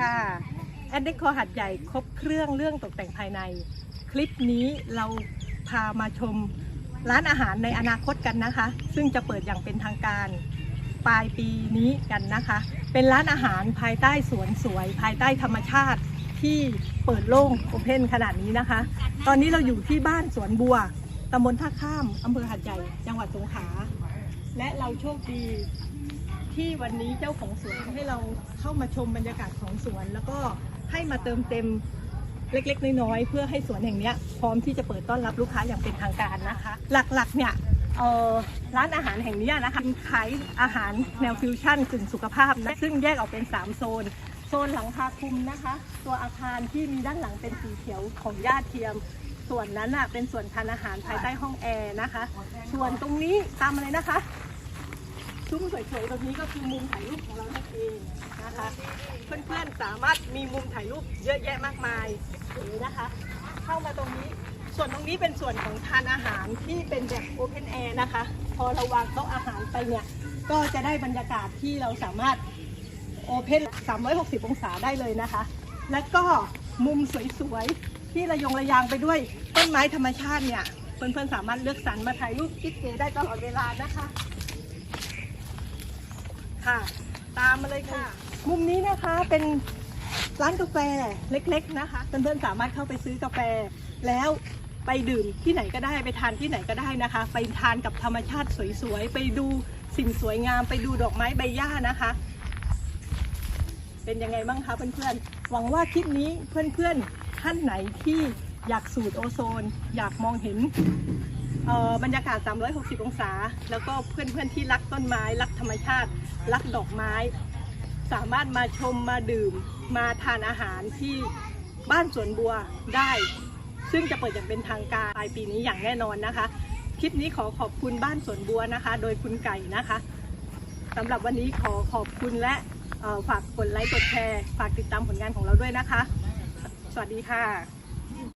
ค่ะแอดเดคอหัดใหญ่ครบเครื่องเรื่องตกแต่งภายใน คลิปนี้เราพามาชมร้านอาหารในอนาคตกันนะคะ ซึ่งจะเปิดอย่างเป็นทางการปลายปีนี้กันนะคะ เป็นร้านอาหารภายใต้สวนสวย ภายใต้ธรรมชาติที่เปิดโล่งโอเพนขนาดนี้นะคะ ตอนนี้เราอยู่ที่บ้านสวนบัวตำบลท่าข้ามอำเภอหัดใหญ่ จังหวัดสงขลาและเราโชคดี ที่วันนี้เจ้าของสวนให้เราเข้ามาชมบรรยากาศของสวน แล้วก็ให้มาเติมเต็มเล็กๆ น้อยๆเพื่อให้สวนแห่งนี้พร้อมที่จะเปิดต้อนรับลูกค้าอย่างเป็นทางการนะคะ หลักๆเนี่ยร้านอาหารแห่งนี้นะคะขายอาหารแนวฟิวชั่นกึ่งสุขภาพนะซึ่งแยกออกเป็น 3 โซน โซนหลังคาคุมนะคะ ตัวอาคารที่มีด้านหลังเป็นสีเขียวของญาติเทียม ส่วนนั้นอะเป็นส่วนทานอาหารภายใต้ห้องแอร์นะคะ ส่วนตรงนี้ตามอะไรนะคะ ซุ้มสวยๆตรงนี้ก็คือมุมถ่ายรูปของเรานั่นเองนะคะ เพื่อนๆสามารถมีมุมถ่ายรูปเยอะแยะมากมายเลยนะคะ เข้ามาตรงนี้ส่วนตรงนี้เป็นส่วนของทานอาหารที่เป็นแบบโอเพนแอร์นะคะ พอเราวางโต๊ะอาหารไปเนี่ย ก็จะได้บรรยากาศที่เราสามารถโอเพน360 องศาได้เลยนะคะ และก็มุมสวยๆ ที่ระยงระยางไปด้วยต้นไม้ธรรมชาติเนี่ย เพื่อนๆ สามารถเลือกสรรมาถ่ายรูปกิ๊กเก๋ได้ตลอดเวลานะคะ ค่ะ ตามมาเลยค่ะ มุมนี้นะคะเป็นร้านกาแฟเล็กๆนะคะเพื่อนๆสามารถเข้าไปซื้อกาแฟ แล้วไปดื่มที่ไหนก็ได้ไปทานที่ไหนก็ได้นะคะ ไปทานกับธรรมชาติสวยๆไปดูสิ่งสวยงาม ไปดูดอกไม้ใบหญ้านะคะ เป็นยังไงบ้างคะเพื่อนๆหวังว่าคลิปนี้เพื่อนๆท่านไหนที่อยากสูดโอโซน อยากมองเห็น บรรยากาศ 360 องศา แล้วก็เพื่อนๆที่รักต้นไม้ รักธรรมชาติ รักดอกไม้ สามารถมาชมมาดื่ม มาทานอาหารที่บ้านสวนบัวได้ ซึ่งจะเปิดอย่างเป็นทางการปลายปีนี้อย่างแน่นอนนะคะ คลิปนี้ขอขอบคุณบ้านสวนบัวนะคะ โดยคุณไก่นะคะสำหรับวันนี้ขอขอบคุณและฝากกดไลค์กดแชร์ ฝากติดตามผลงานของเราด้วยนะคะ สวัสดีค่ะ